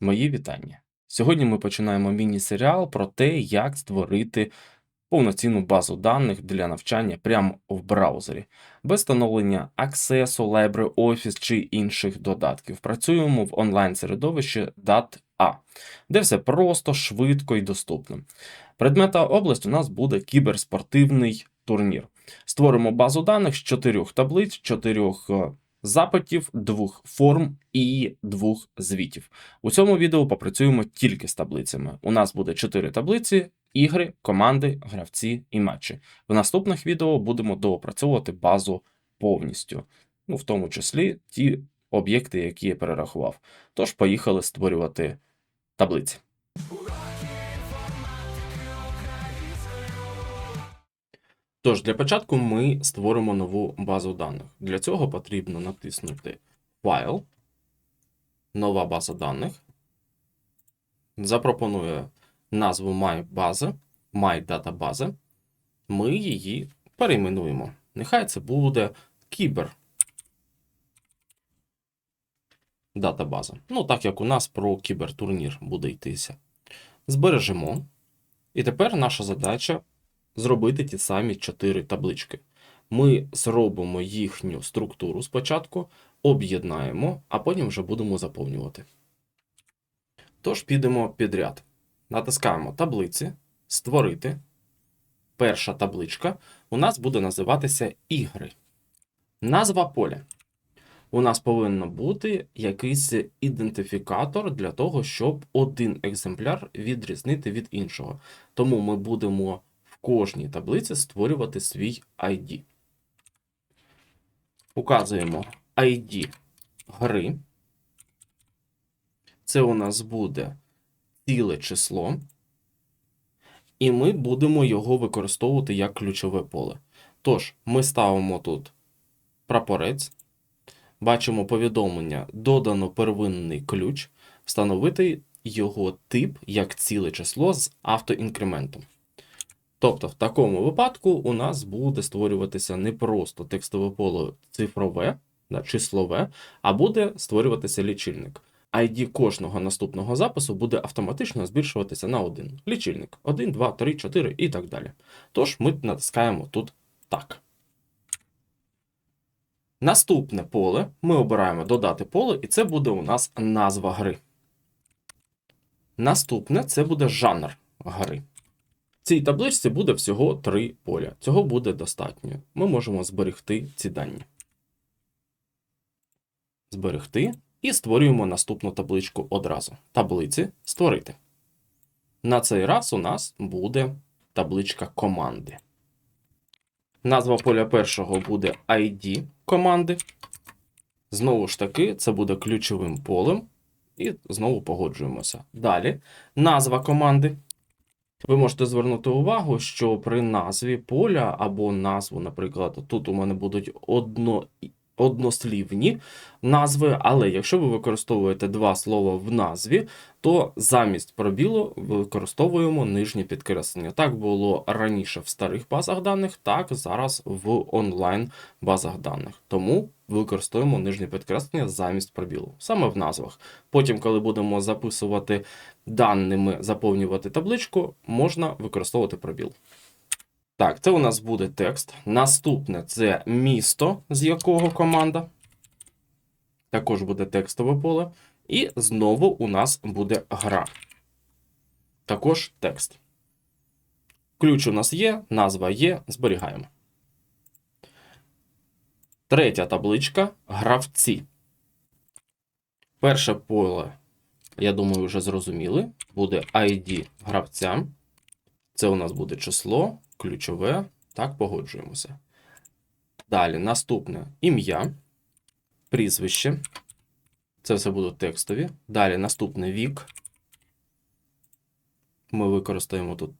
Мої вітання. Сьогодні ми починаємо міні-серіал про те, як створити повноцінну базу даних для навчання прямо в браузері, без встановлення Access, LibreOffice чи інших додатків. Працюємо в онлайн-середовищі DAT-A, де все просто, швидко і доступно. Предмета область у нас буде кіберспортивний турнір. Створимо базу даних з чотирьох таблиць, чотирьох е, запитів, двох форм і двох звітів. У цьому відео попрацюємо тільки з таблицями. У нас буде 4 таблиці: ігри, команди, гравці і матчі. В наступних відео будемо доопрацьовувати базу повністю, ну в тому числі ті об'єкти, які я перерахував. Тож поїхали створювати таблиці. Тож, для початку ми створимо нову базу даних. Для цього потрібно натиснути Файл, нова база даних. Запропонує назву MyBase, MyDatabase. Ми її перейменуємо. Нехай це буде кібер. Датабаза. Ну, так як у нас про кібертурнір буде йтися. Збережемо. І тепер наша задача зробити ті самі чотири таблички. Ми зробимо їхню структуру спочатку, об'єднаємо, а потім вже будемо заповнювати. Тож підемо підряд. Натискаємо таблиці, створити. Перша табличка у нас буде називатися ігри. Назва поля. У нас повинен бути якийсь ідентифікатор для того, щоб один екземпляр відрізнити від іншого. Тому ми будемо в кожній таблиці створювати свій ID. Указуємо ID гри. Це у нас буде ціле число. І ми будемо його використовувати як ключове поле. Тож, ми ставимо тут прапорець, бачимо повідомлення додано первинний ключ, встановити його тип як ціле число з автоінкрементом. Тобто, в такому випадку у нас буде створюватися не просто текстове поле цифрове, да, числове, а буде створюватися лічильник. ID кожного наступного запису буде автоматично збільшуватися на один. Лічильник 1, 2, 3, 4 і так далі. Тож ми натискаємо тут так. Наступне поле ми обираємо додати поле, і це буде у нас назва гри. Наступне це буде жанр гри. Цій табличці буде всього три поля. Цього буде достатньо. Ми можемо зберегти ці дані. Зберегти. І створюємо наступну табличку одразу. Таблиці створити. На цей раз у нас буде табличка команди. Назва поля першого буде ID команди. Знову ж таки, це буде ключовим полем. І знову погоджуємося. Далі назва команди. Ви можете звернути увагу, що при назві поля або назву, наприклад, тут у мене будуть одно, однослівні назви, але якщо ви використовуєте два слова в назві, то замість пробілу використовуємо нижнє підкреслення. Так було раніше в старих базах даних, так зараз в онлайн базах даних. Тому використовуємо нижнє підкреслення замість пробілу, саме в назвах. Потім, коли будемо записувати даними, заповнювати табличку, можна використовувати пробіл. Так, це у нас буде текст. Наступне це місто, з якого команда. Також буде текстове поле. І знову у нас буде гра. Також текст. Ключ у нас є, назва є, зберігаємо. Третя табличка гравці. Перше поле, я думаю, вже зрозуміли. Буде ID гравця. Це у нас буде число, ключове. Так, погоджуємося. Далі наступне ім'я, прізвище. Це все будуть текстові. Далі наступний вік. Ми використаємо тут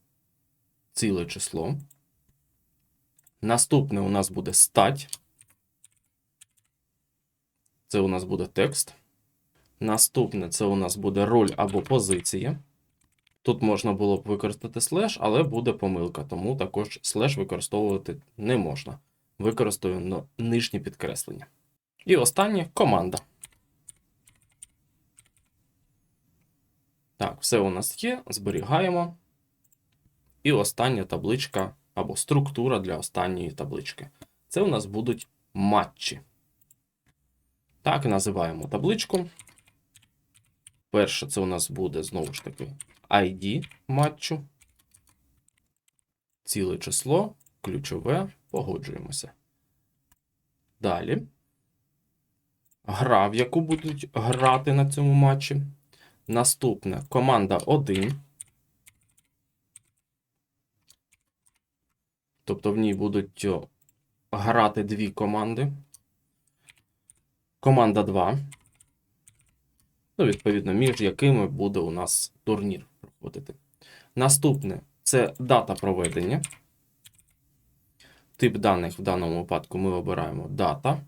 ціле число. Наступне у нас буде стать. Це у нас буде текст. Наступне це у нас буде роль або позиція. Тут можна було б використати слеш, але буде помилка, тому також слеш використовувати не можна. Використаю нижнє підкреслення. І останнє команда. Так, все у нас є, зберігаємо. І остання табличка або структура для останньої таблички. Це у нас будуть матчі. Так, і називаємо табличку. Перше, це у нас буде знову ж таки ID матчу. Ціле число, ключове, погоджуємося. Далі. Гра, в яку будуть грати на цьому матчі. Наступне команда 1. Тобто в ній будуть грати дві команди. Команда 2. Ну, відповідно, між якими буде у нас турнір проходити. Наступне це дата проведення. Тип даних в даному випадку ми обираємо дата.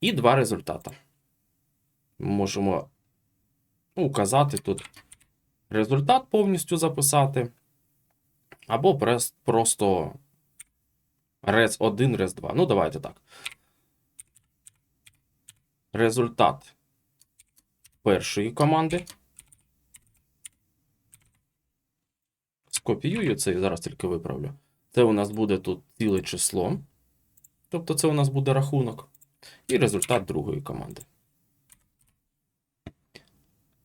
І два результати. Можемо указати тут результат повністю записати. Або просто res 1, res 2. Ну, давайте так. Результат першої команди. Скопіюю це і зараз тільки виправлю. Це у нас буде тут ціле число. Тобто це у нас буде рахунок. І результат другої команди.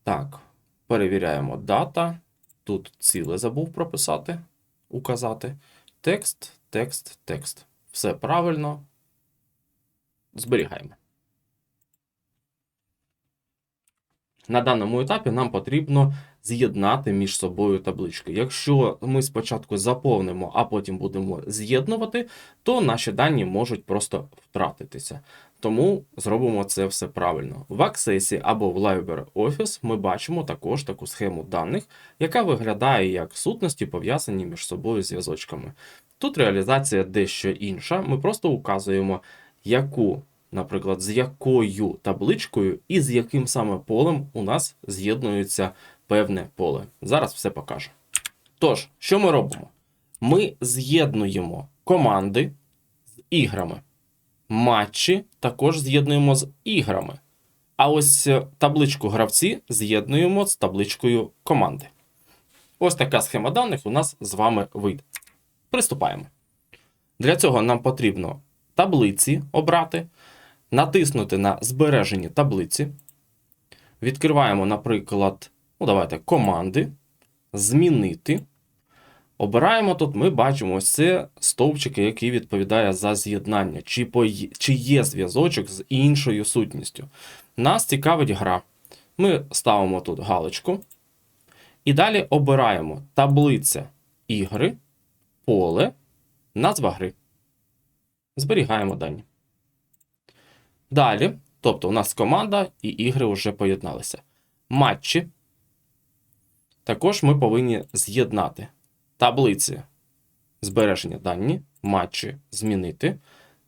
Так, перевіряємо дата. Тут ціле забув прописати, указати. Текст, текст, текст. Все правильно. Зберігаємо. На даному етапі нам потрібно з'єднати між собою таблички. Якщо ми спочатку заповнимо, а потім будемо з'єднувати, то наші дані можуть просто втратитися. Тому зробимо це все правильно. В Access або в LibreOffice ми бачимо також таку схему даних, яка виглядає як сутності, пов'язані між собою зв'язочками. Тут реалізація дещо інша. Ми просто указуємо, яку, наприклад, з якою табличкою і з яким саме полем у нас з'єднується певне поле. Зараз все покажу. Тож, що ми робимо? Ми з'єднуємо команди з іграми. Матчі також з'єднуємо з іграми. А ось е, табличку гравці з'єднуємо з табличкою команди. Ось така схема даних у нас з вами вийде. Приступаємо. Для цього нам потрібно таблиці обрати, натиснути на збережені таблиці. Відкриваємо, наприклад, ну давайте, команди, змінити. Обираємо тут, ми бачимо ось це стовпчики, який відповідає за з'єднання, чи, пої- чи є зв'язочок з іншою сутністю. Нас цікавить гра. Ми ставимо тут галочку. І далі обираємо таблиця ігри, поле, назва гри. Зберігаємо дані. Далі, тобто у нас команда і ігри вже поєдналися. Матчі. Також ми повинні з'єднати таблиці збереження дані, матчі змінити.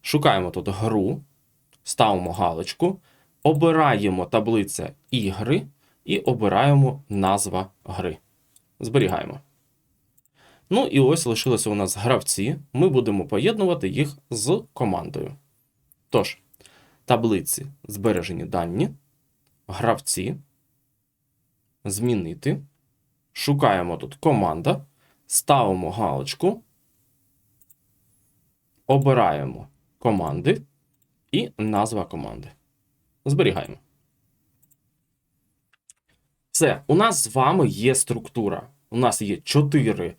Шукаємо тут гру, ставимо галочку, обираємо таблиця ігри і обираємо назва гри. Зберігаємо. Ну і ось лишилися у нас гравці. Ми будемо поєднувати їх з командою. Тож, таблиці збережені дані, гравці, змінити. Шукаємо тут команда, ставимо галочку, обираємо команди і назва команди. Зберігаємо. Все, у нас з вами є структура. У нас є чотири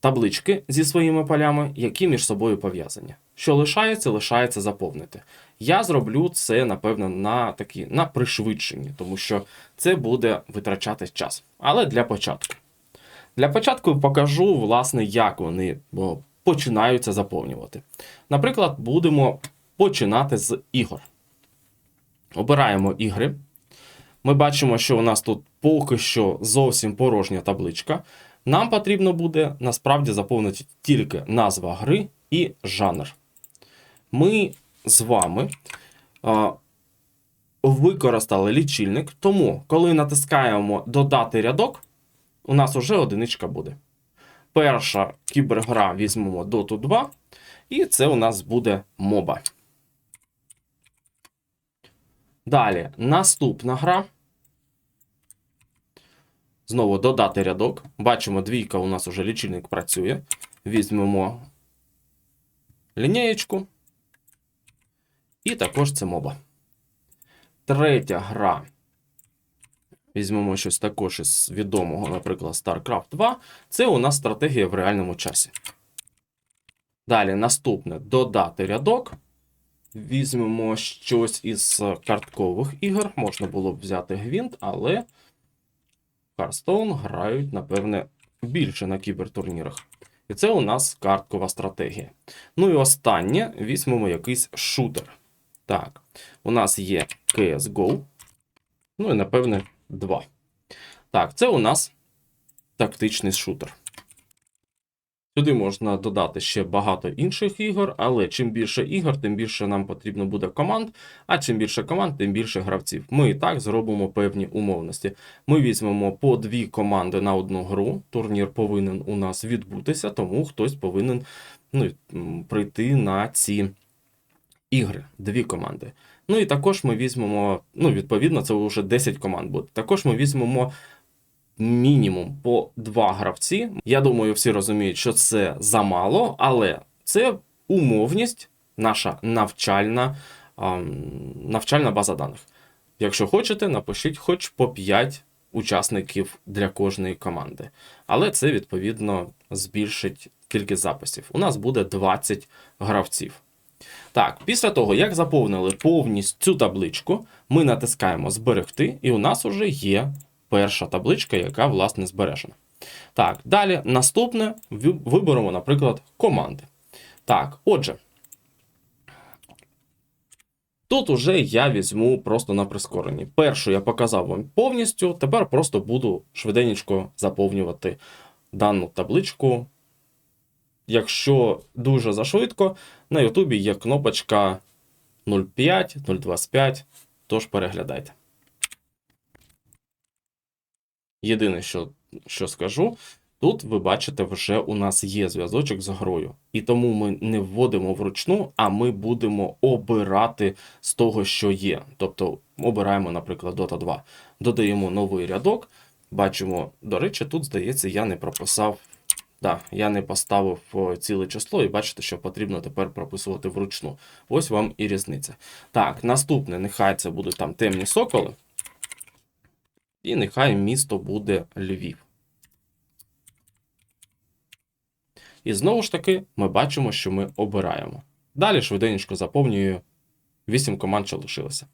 таблички зі своїми полями, які між собою пов'язані. Що лишається, лишається заповнити. Я зроблю це, напевно, на такі на пришвидшенні, тому що це буде витрачати час. Але для початку. Для початку покажу, власне, як вони починаються заповнювати. Наприклад, будемо починати з ігор. Обираємо ігри. Ми бачимо, що у нас тут поки що зовсім порожня табличка. Нам потрібно буде насправді заповнити тільки назва гри і жанр. Ми з вами а, використали лічильник, тому, коли натискаємо додати рядок, у нас вже одиничка буде. Перша кібергра візьмемо Dota 2, і це у нас буде моба. Далі, наступна гра. Знову додати рядок. Бачимо, двійка у нас уже лічильник працює. Візьмемо лінієчку. І також це моба. Третя гра. Візьмемо щось також із відомого, наприклад, StarCraft 2. Це у нас стратегія в реальному часі. Далі наступне додати рядок. Візьмемо щось із карткових ігор. Можна було б взяти гвинт, але Hearthstone грають, напевне, більше на кібертурнірах. І це у нас карткова стратегія. Ну і останнє візьмемо якийсь шутер. Так, у нас є CSGO. Ну і, напевне, 2. Так, це у нас тактичний шутер. Сюди можна додати ще багато інших ігор, але чим більше ігор, тим більше нам потрібно буде команд. А чим більше команд, тим більше гравців. Ми і так зробимо певні умовності. Ми візьмемо по дві команди на одну гру. Турнір повинен у нас відбутися, тому хтось повинен ну, прийти на ці ігри. Дві команди. Ну і також ми візьмемо, ну, відповідно, це вже 10 команд буде. Також ми візьмемо мінімум по два гравці. Я думаю, всі розуміють, що це замало, але це умовність, наша навчальна, навчальна база даних. Якщо хочете, напишіть хоч по 5 учасників для кожної команди. Але це відповідно збільшить кількість записів. У нас буде 20 гравців. Так, після того, як заповнили повністю цю табличку, ми натискаємо Зберегти, і у нас вже є перша табличка, яка, власне, збережена. Так, далі наступне виберемо, наприклад, команди. Так, отже. Тут уже я візьму просто на прискоренні. Першу я показав вам повністю, тепер просто буду швиденько заповнювати дану табличку. Якщо дуже зашвидко, на Ютубі є кнопочка 0,5, 0,25, тож переглядайте. Єдине, що, що скажу, тут ви бачите, вже у нас є зв'язочок з грою. І тому ми не вводимо вручну, а ми будемо обирати з того, що є. Тобто обираємо, наприклад, Dota 2. Додаємо новий рядок. Бачимо, до речі, тут, здається, я не прописав. Так, я не поставив ціле число, і бачите, що потрібно тепер прописувати вручну. Ось вам і різниця. Так, наступне, нехай це будуть там темні соколи. І нехай місто буде Львів. І знову ж таки, ми бачимо, що ми обираємо. Далі швиденько заповнюю 8 команд, що лишилося.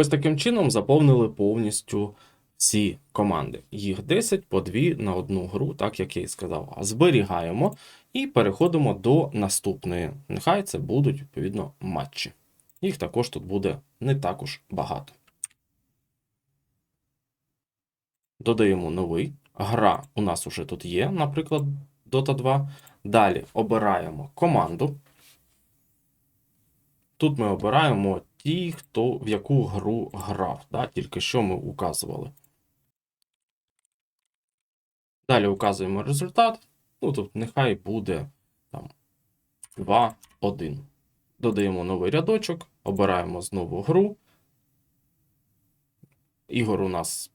Ось таким чином заповнили повністю всі команди. Їх 10 по 2 на одну гру, так як я і сказав. Зберігаємо і переходимо до наступної. Нехай це будуть, відповідно, матчі. Їх також тут буде не також багато. Додаємо новий. Гра у нас уже тут є, наприклад, Dota 2. Далі обираємо команду. Тут ми обираємо ті, хто в яку гру грав. Да? Тільки що ми указували. Далі указуємо результат. Ну, тут нехай буде там 2, 1. Додаємо новий рядочок, обираємо знову гру. Ігор у нас,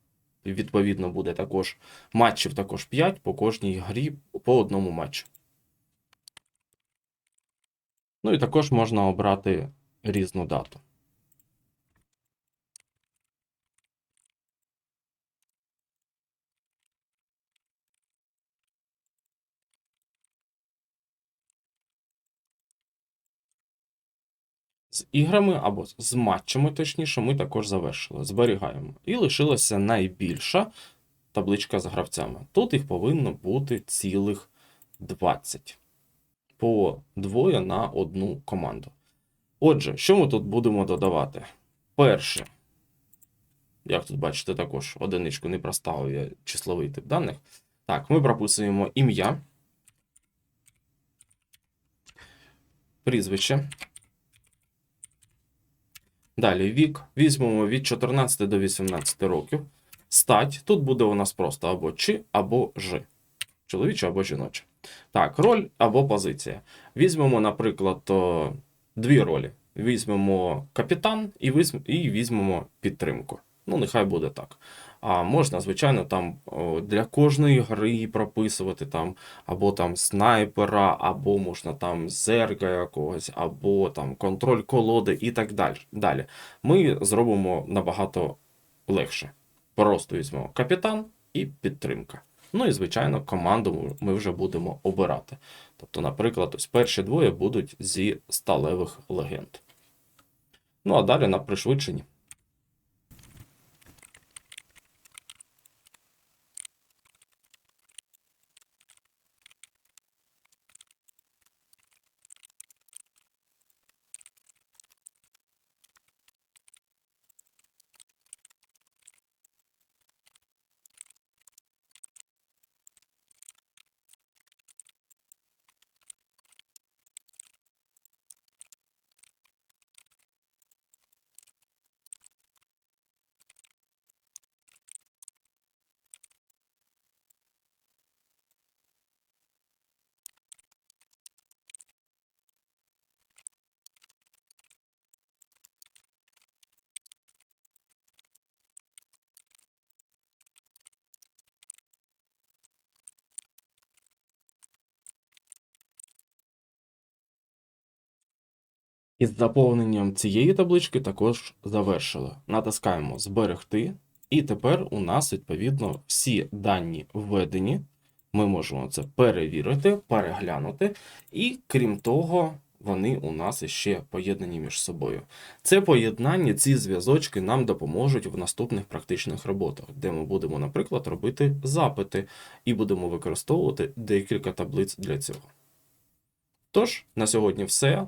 відповідно, буде також матчів також 5 по кожній грі по одному матчу. Ну і також можна обрати різну дату. З іграми або з матчами, точніше, ми також завершили. Зберігаємо. І лишилася найбільша табличка з гравцями. Тут їх повинно бути цілих 20. По двоє на одну команду. Отже, що ми тут будемо додавати? Перше, як тут бачите, також одиничку не проставив я числовий тип даних. Так, ми прописуємо ім'я, прізвище, Далі вік. Візьмемо від 14 до 18 років. Стать. Тут буде у нас просто або чи, або ж. Чоловіче або жіноче. Так, роль або позиція. Візьмемо, наприклад, дві ролі. Візьмемо капітан і візьмемо підтримку. Ну, нехай буде так. А можна, звичайно, там для кожної гри прописувати там або там снайпера, або можна там зерга якогось, або там контроль колоди і так далі. далі. Ми зробимо набагато легше. Просто візьмемо капітан і підтримка. Ну і, звичайно, команду ми вже будемо обирати. Тобто, наприклад, ось перші двоє будуть зі сталевих легенд. Ну а далі на пришвидшенні. Із заповненням цієї таблички також завершили. Натискаємо Зберегти, і тепер у нас відповідно всі дані введені. Ми можемо це перевірити, переглянути, і крім того, вони у нас іще поєднані між собою. Це поєднання, ці зв'язочки нам допоможуть в наступних практичних роботах, де ми будемо, наприклад, робити запити і будемо використовувати декілька таблиць для цього. Тож, на сьогодні все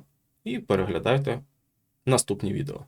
і переглядайте наступні відео.